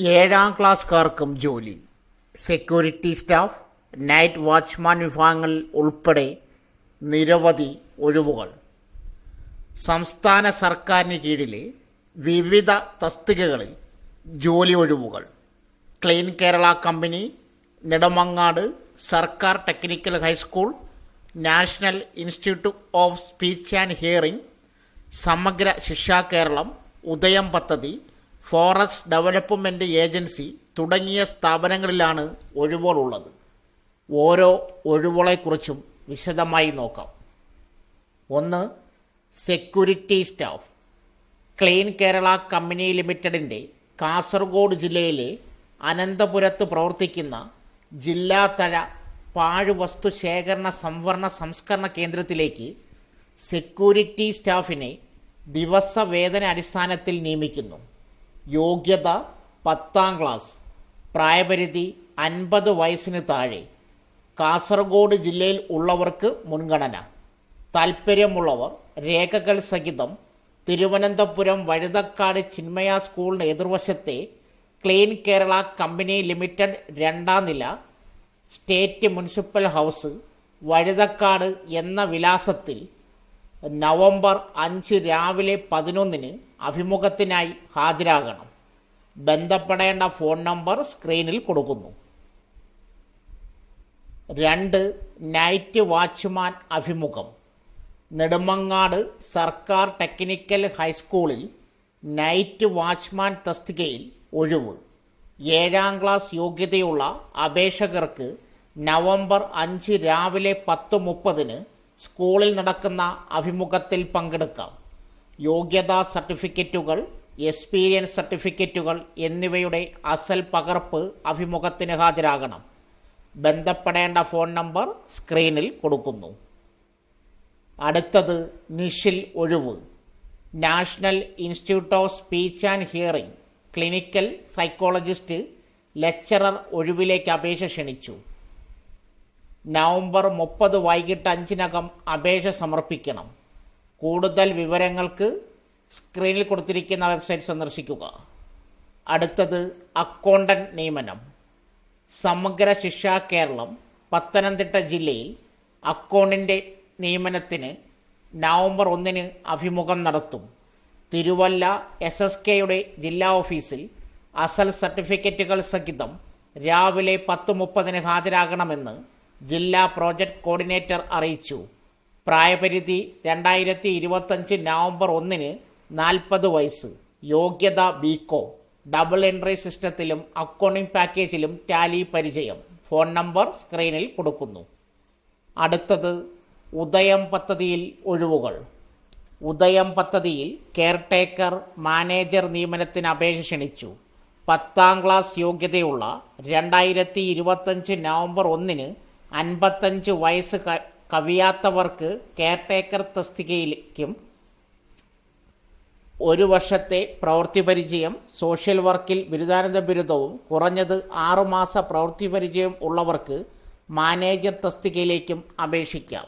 ഏഴാം ക്ലാസ്സുകാർക്കും ജോലി. Security staff night watchman വിഭാഗങ്ങൾ ഉൾപ്പെടെ നിരവധി ഒഴിവുകൾ. സംസ്ഥാന സർക്കാരിന് കീഴിലെ വിവിധ തസ്തികകളിൽ ജോലി ഒഴിവുകൾ. ക്ലീൻ കേരള കമ്പനി നെടുമങ്ങാട് സർക്കാർ technical high school national institute of speech and hearing Samagra Shiksha Keralam ഉദയം പദ്ധതി ഫോറസ്റ്റ് ഡെവലപ്മെന്റ് ഏജൻസി തുടങ്ങിയ സ്ഥാപനങ്ങളിലാണ് ഒഴിവുകളുള്ളത്. ഓരോ ഒഴിവുകളെക്കുറിച്ചും വിശദമായി നോക്കാം. ഒന്ന് security staff. Clean Kerala company ലിമിറ്റഡിന്റെ കാസർഗോഡ് ജില്ലയിലെ അനന്തപുരത്ത് പ്രവർത്തിക്കുന്ന ജില്ലാതല പാഴ്വസ്തു ശേഖരണ സംവരണ സംസ്കരണ കേന്ദ്രത്തിലേക്ക് സെക്യൂരിറ്റി സ്റ്റാഫിനെ ദിവസവേതന അടിസ്ഥാനത്തിൽ നിയമിക്കുന്നു. യോഗ്യത പത്താം ക്ലാസ്. പ്രായപരിധി അൻപത് വയസ്സിന് താഴെ. കാസർഗോഡ് ജില്ലയിൽ ഉള്ളവർക്ക് മുൻഗണന. താൽപ്പര്യമുള്ളവർ രേഖകൾ സഹിതം തിരുവനന്തപുരം വഴുതക്കാട് ചിന്മയ സ്കൂളിന് എതിർവശത്തെ ക്ലീൻ കേരള കമ്പനി ലിമിറ്റഡ് രണ്ടാം നില സ്റ്റേറ്റ് മുനിസിപ്പൽ ഹൗസ് വഴുതക്കാട് എന്ന വിലാസത്തിൽ നവംബർ അഞ്ച് രാവിലെ പതിനൊന്നിന് അഭിമുഖത്തിനായി ഹാജരാകണം. ബന്ധപ്പെടേണ്ട ഫോൺ നമ്പർ സ്ക്രീനിൽ കൊടുക്കുന്നു. രണ്ട് നൈറ്റ് വാച്ച്മാൻ അഭിമുഖം. നെടുമങ്ങാട് സർക്കാർ ടെക്നിക്കൽ ഹൈസ്കൂളിൽ നൈറ്റ് വാച്ച്മാൻ തസ്തികയിൽ ഒഴിവ്. ഏഴാം ക്ലാസ് യോഗ്യതയുള്ള അപേക്ഷകർക്ക് നവംബർ അഞ്ച് രാവിലെ പത്ത് മുപ്പതിന് സ്കൂളിൽ നടക്കുന്ന അഭിമുഖത്തിൽ പങ്കെടുക്കാം. യോഗ്യതാ സർട്ടിഫിക്കറ്റുകൾ എക്സ്പീരിയൻസ് സർട്ടിഫിക്കറ്റുകൾ എന്നിവയുടെ അസൽ പകർപ്പ് അഭിമുഖത്തിന് ഹാജരാകണം. ബന്ധപ്പെടേണ്ട ഫോൺ നമ്പർ സ്ക്രീനിൽ കൊടുക്കുന്നു. അടുത്തത് നിഷിൽ ഒഴിവ്. National institute of speech and hearing clinical psychologist lecturer ഒഴിവിലേക്ക് അപേക്ഷ ക്ഷണിച്ചു. നവംബർ മുപ്പത് വൈകിട്ട് അഞ്ചിനകം അപേക്ഷ സമർപ്പിക്കണം. കൂടുതൽ വിവരങ്ങൾക്ക് സ്ക്രീനിൽ കൊടുത്തിരിക്കുന്ന വെബ്സൈറ്റ് സന്ദർശിക്കുക. അടുത്തത് അക്കൗണ്ടന്റ് നിയമനം. സമഗ്ര ശിക്ഷാ കേരളം പത്തനംതിട്ട ജില്ലയിൽ അക്കൗണ്ടിന്റെ നിയമനത്തിന് നവംബർ ഒന്നിന് അഭിമുഖം നടത്തും. തിരുവല്ല എസ് എസ് കെയുടെ ജില്ലാ ഓഫീസിൽ അസൽ സർട്ടിഫിക്കറ്റുകൾ സഹിതം രാവിലെ പത്ത് മുപ്പതിന് ഹാജരാകണമെന്ന് ജില്ലാ പ്രോജക്റ്റ് കോർഡിനേറ്റർ അറിയിച്ചു. പ്രായപരിധി രണ്ടായിരത്തി ഇരുപത്തഞ്ച് നവംബർ ഒന്നിന് നാൽപ്പത് വയസ്സ്. യോഗ്യത ബികോ. ഡബിൾ എൻട്രി സിസ്റ്റത്തിലും അക്കൗണ്ടിംഗ് പാക്കേജിലും ടാലി പരിചയം. ഫോൺ നമ്പർ സ്ക്രീനിൽ കൊടുക്കുന്നു. അടുത്തത് ഉദയം പദ്ധതിയിൽ ഒഴിവുകൾ. ഉദയം പദ്ധതിയിൽ കെയർടേക്കർ മാനേജർ നിയമനത്തിന് അപേക്ഷ ക്ഷണിച്ചു. പത്താം ക്ലാസ് യോഗ്യതയുള്ള രണ്ടായിരത്തി ഇരുപത്തഞ്ച് നവംബർ ഒന്നിന് അൻപത്തഞ്ച് വയസ്സ് കവിയാത്തവർക്ക് കെയർടേക്കർ തസ്തികയിലേക്കും ഒരു വർഷത്തെ പ്രവൃത്തി പരിചയം സോഷ്യൽ വർക്കിൽ ബിരുദാനന്ദ ബിരുദവും കുറഞ്ഞത് ആറുമാസ പ്രവൃത്തി പരിചയം ഉള്ളവർക്ക് മാനേജർ തസ്തികയിലേക്കും അപേക്ഷിക്കാം.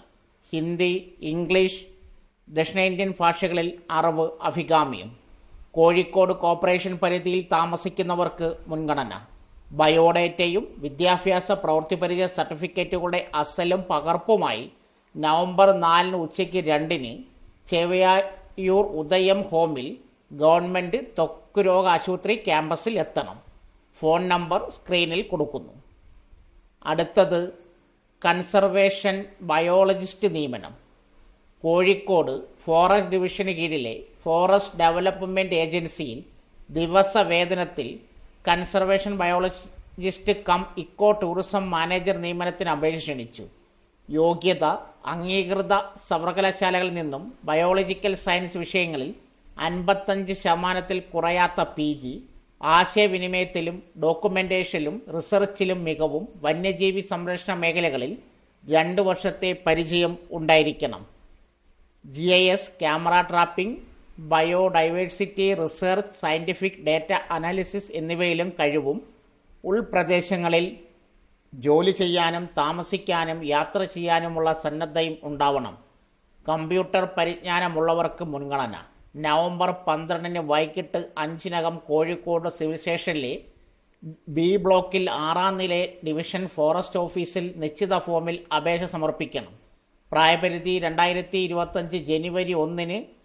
ഹിന്ദി ഇംഗ്ലീഷ് ദക്ഷിണേന്ത്യൻ ഭാഷകളിൽ അറിവ് അഭികാമ്യം. കോഴിക്കോട് കോർപ്പറേഷൻ പരിധിയിൽ താമസിക്കുന്നവർക്ക് മുൻഗണന. ബയോഡേറ്റയും വിദ്യാഭ്യാസ പ്രവൃത്തി പരിചയ സർട്ടിഫിക്കറ്റുകളുടെ അസലും പകർപ്പുമായി നവംബർ നാലിന് ഉച്ചയ്ക്ക് രണ്ടിന് ചെവയായൂർ ഉദയം ഹോമിൽ ഗവൺമെന്റ് ത്വക്ക് രോഗ ആശുപത്രി ക്യാമ്പസിൽ എത്തണം. ഫോൺ നമ്പർ സ്ക്രീനിൽ കൊടുക്കുന്നു. അടുത്തത് കൺസർവേഷൻ ബയോളജിസ്റ്റ് നിയമനം. കോഴിക്കോട് ഫോറസ്റ്റ് ഡിവിഷന് കീഴിലെ ഫോറസ്റ്റ് ഡെവലപ്മെന്റ് ഏജൻസിയിൽ ദിവസവേതനത്തിൽ conservation biologist cum eco tourism manager നിയമനത്തിന് അപേക്ഷ ക്ഷണിച്ചു. യോഗ്യത അംഗീകൃത സർവകലാശാലകളിൽ നിന്നും ബയോളജിക്കൽ സയൻസ് വിഷയങ്ങളിൽ അൻപത്തഞ്ച് ശതമാനത്തിൽ കുറയാത്ത പി ജി ആശയവിനിമയത്തിലും ഡോക്യുമെന്റേഷനിലും റിസർച്ചിലും മികവും വന്യജീവി സംരക്ഷണ മേഖലകളിൽ രണ്ട് വർഷത്തെ പരിചയം ഉണ്ടായിരിക്കണം. G I S camera trapping biodiversity research scientific data analysis എന്നിവയിലും കഴിവും. ഉൾപ്രദേശങ്ങളിൽ ജോലി ചെയ്യാനും താമസിക്കാനും യാത്ര ചെയ്യാനുമുള്ള സന്നദ്ധയും ഉണ്ടാവണം. കമ്പ്യൂട്ടർ പരിജ്ഞാനമുള്ളവർക്ക് മുൻഗണന. നവംബർ പന്ത്രണ്ടിന് വൈകിട്ട് അഞ്ചിനകം കോഴിക്കോട് സിവിൽ സ്റ്റേഷനിലെ ബി ബ്ലോക്കിൽ ആറാം നില ഡിവിഷൻ ഫോറസ്റ്റ് ഓഫീസിൽ നിശ്ചിത ഫോമിൽ അപേക്ഷ സമർപ്പിക്കണം. പ്രായപരിധി രണ്ടായിരത്തി ഇരുപത്തഞ്ച് ജനുവരി ഒന്നിന്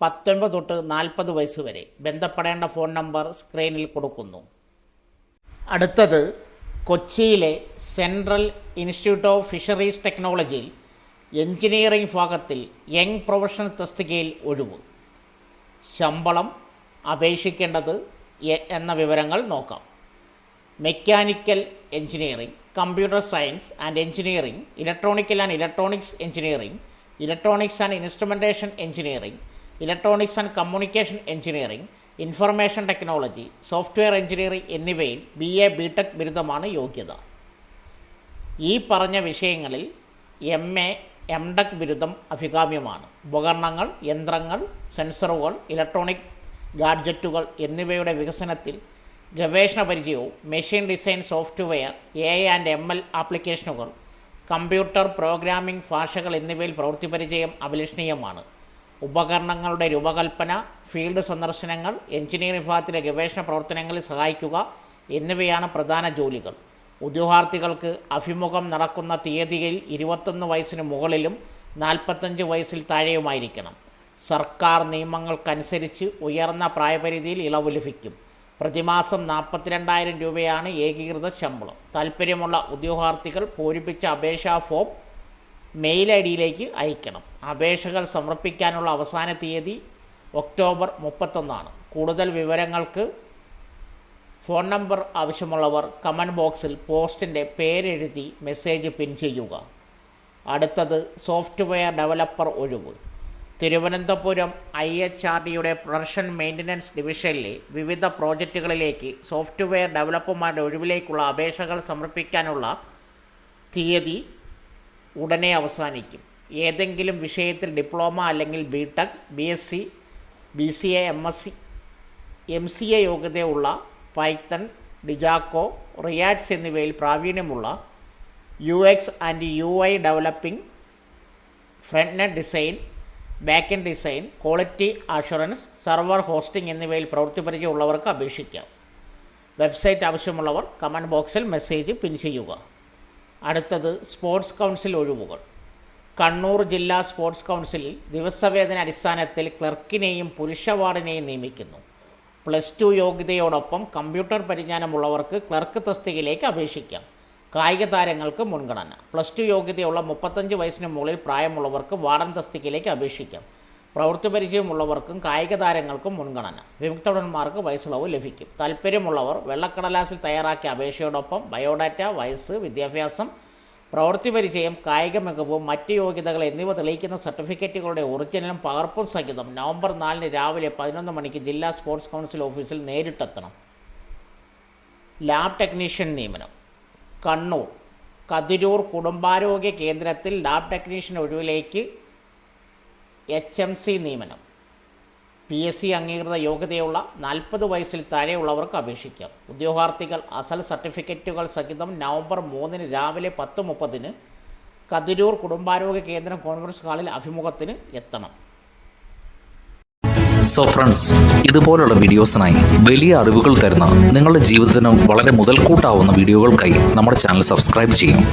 പത്തൊൻപത് തൊട്ട് നാൽപ്പത് വയസ്സ് വരെ ബന്ധപ്പെടേണ്ട ഫോൺ നമ്പർ സ്ക്രീനിൽ കൊടുക്കുന്നു. അടുത്തത് കൊച്ചിയിലെ സെൻട്രൽ ഇൻസ്റ്റിറ്റ്യൂട്ട് ഓഫ് ഫിഷറീസ് ടെക്നോളജിയിൽ എഞ്ചിനീയറിംഗ് ഭാഗത്തിൽ യങ് പ്രൊഫഷണൽ തസ്തികയിൽ ഒഴിവ്. ശമ്പളം അപേക്ഷിക്കേണ്ടത് എന്ന വിവരങ്ങൾ നോക്കാം. Mechanical engineering computer science and engineering electronical and electronics engineering electronics and instrumentation engineering electronics and communication engineering information technology software engineering എന്നിവയിൽ ബി എ ബി ടെക് ബിരുദമാണ് യോഗ്യത. ഈ പറഞ്ഞ വിഷയങ്ങളിൽ എം എ എം ടെക് ബിരുദം അഭികാമ്യമാണ്. ഉപകരണങ്ങൾ യന്ത്രങ്ങൾ സെൻസറുകൾ ഇലക്ട്രോണിക് ഗാഡ്ജറ്റുകൾ എന്നിവയുടെ വികസനത്തിൽ ഗവേഷണ പരിചയവും machine design software A and M L ആപ്ലിക്കേഷനുകൾ കമ്പ്യൂട്ടർ പ്രോഗ്രാമിംഗ് ഭാഷകൾ എന്നിവയിൽ പ്രവൃത്തി പരിചയം അഭിലഷണീയമാണ്. ഉപകരണങ്ങളുടെ രൂപകൽപ്പന ഫീൽഡ് സന്ദർശനങ്ങൾ എഞ്ചിനീയറിംഗ് വിഭാഗത്തിലെ ഗവേഷണ പ്രവർത്തനങ്ങളിൽ സഹായിക്കുക എന്നിവയാണ് പ്രധാന ജോലികൾ. ഉദ്യോഗാർത്ഥികൾക്ക് അഭിമുഖം നടക്കുന്ന തീയതിയിൽ ഇരുപത്തൊന്ന് വയസ്സിന് മുകളിലും നാൽപ്പത്തഞ്ച് വയസ്സിൽ താഴെയുമായിരിക്കണം. സർക്കാർ നിയമങ്ങൾക്കനുസരിച്ച് ഉയർന്ന പ്രായപരിധിയിൽ ഇളവ് ലഭിക്കും. പ്രതിമാസം നാൽപ്പത്തിരണ്ടായിരം രൂപയാണ് ഏകീകൃത ശമ്പളം. താൽപ്പര്യമുള്ള ഉദ്യോഗാർത്ഥികൾ പൂരിപ്പിച്ച അപേക്ഷാ ഫോം മെയിൽ ഐ ഡിയിലേക്ക് അയക്കണം. അപേക്ഷകൾ സമർപ്പിക്കാനുള്ള അവസാന തീയതി ഒക്ടോബർ മുപ്പത്തൊന്നാണ്. കൂടുതൽ വിവരങ്ങൾക്ക് ഫോൺ നമ്പർ ആവശ്യമുള്ളവർ കമന്റ് ബോക്സിൽ പോസ്റ്റിന്റെ പേരെഴുതി മെസ്സേജ് പിൻ ചെയ്യുക. അടുത്തത് സോഫ്റ്റ്വെയർ ഡെവലപ്പർ ഒഴിവ്. തിരുവനന്തപുരം ഐ എച്ച് ആർ ഡിയുടെ പ്രൊഡക്ഷൻ മെയിന്റനൻസ് ഡിവിഷനിലെ വിവിധ പ്രോജക്റ്റുകളിലേക്ക് സോഫ്റ്റ്വെയർ ഡെവലപ്പർമാരുടെ ഒഴിവിലേക്കുള്ള അപേക്ഷകൾ സമർപ്പിക്കാനുള്ള തീയതി ഉടനെ അവസാനിക്കും. ഏതെങ്കിലും വിഷയത്തിൽ ഡിപ്ലോമ അല്ലെങ്കിൽ B tech B S C B C A M S C M C A യോഗ്യതയുള്ള പൈത്തൺ ഡിജാക്കോ റിയാറ്റ്സ് എന്നിവയിൽ പ്രാവീണ്യമുള്ള U X and U I developing front design back end design quality assurance server hosting എന്നിവയിൽ പ്രവൃത്തി പരിചയമുള്ളവർക്ക് അപേക്ഷിക്കാം. Website ആവശ്യമുള്ളവർ comment ബോക്സിൽ message പിൻ ചെയ്യുക. അടുത്തത് sports council ഒഴിവുകൾ. കണ്ണൂർ ജില്ലാ സ്പോർട്സ് കൗൺസിലിൽ ദിവസവേതന അടിസ്ഥാനത്തിൽ ക്ലർക്കിനെയും പുരുഷ വാർഡിനെയും നിയമിക്കുന്നു. പ്ലസ് ടു യോഗ്യതയോടൊപ്പം കമ്പ്യൂട്ടർ പരിജ്ഞാനമുള്ളവർക്ക് ക്ലർക്ക് തസ്തികയിലേക്ക് അപേക്ഷിക്കാം. കായിക താരങ്ങൾക്ക് മുൻഗണന. പ്ലസ് ടു യോഗ്യതയുള്ള മുപ്പത്തഞ്ച് വയസ്സിന് മുകളിൽ പ്രായമുള്ളവർക്ക് വാർഡൻ തസ്തികയിലേക്ക് അപേക്ഷിക്കാം. പ്രവൃത്തി പരിചയമുള്ളവർക്കും കായിക താരങ്ങൾക്കും മുൻഗണന. വിമുക്തടന്മാർക്ക് വയസ്സിളവ് ലഭിക്കും. താല്പര്യമുള്ളവർ വെള്ളക്കടലാസിൽ തയ്യാറാക്കിയ അപേക്ഷയോടൊപ്പം ബയോഡാറ്റ വയസ്സ് വിദ്യാഭ്യാസം പ്രവൃത്തി പരിചയം കായിക മികവ് മറ്റ് യോഗ്യതകൾ എന്നിവ തെളിയിക്കുന്ന സർട്ടിഫിക്കറ്റുകളുടെ ഒറിജിനലും പകർപ്പും സഹിതം നവംബർ നാലിന് രാവിലെ പതിനൊന്ന് മണിക്ക് ജില്ലാ സ്പോർട്സ് കൗൺസിൽ ഓഫീസിൽ നേരിട്ടെത്തണം. ലാബ് ടെക്നീഷ്യൻ നിയമനം. കണ്ണൂർ. കതിരൂർ കുടുംബാരോഗ്യ കേന്ദ്രത്തിൽ ലാബ് ടെക്നീഷ്യൻ ഒഴിവിലേക്ക് എച്ച് എം സി നിയമനം. പി എസ് സി അംഗീകൃത യോഗ്യതയുള്ള നാൽപ്പത് വയസ്സിൽ താഴെയുള്ളവർക്ക് അപേക്ഷിക്കാം. ഉദ്യോഗാർത്ഥികൾ അസൽ സർട്ടിഫിക്കറ്റുകൾ സഹിതം നവംബർ മൂന്നിന് രാവിലെ പത്ത് മുപ്പതിന് കതിരൂർ കുടുംബാരോഗ്യ കേന്ദ്രം കോൺഗ്രസ് ഹാളിൽ അഭിമുഖത്തിന് എത്തണം. സോ ഫ്രണ്ട്സ് ഇതുപോലുള്ള വീഡിയോസിനായി വലിയ അറിവുകൾ തരുന്ന നിങ്ങളുടെ ജീവിതത്തിന് വളരെ മുതൽക്കൂട്ടാവുന്ന വീഡിയോകൾക്കായി നമ്മുടെ ചാനൽ സബ്സ്ക്രൈബ് ചെയ്യും.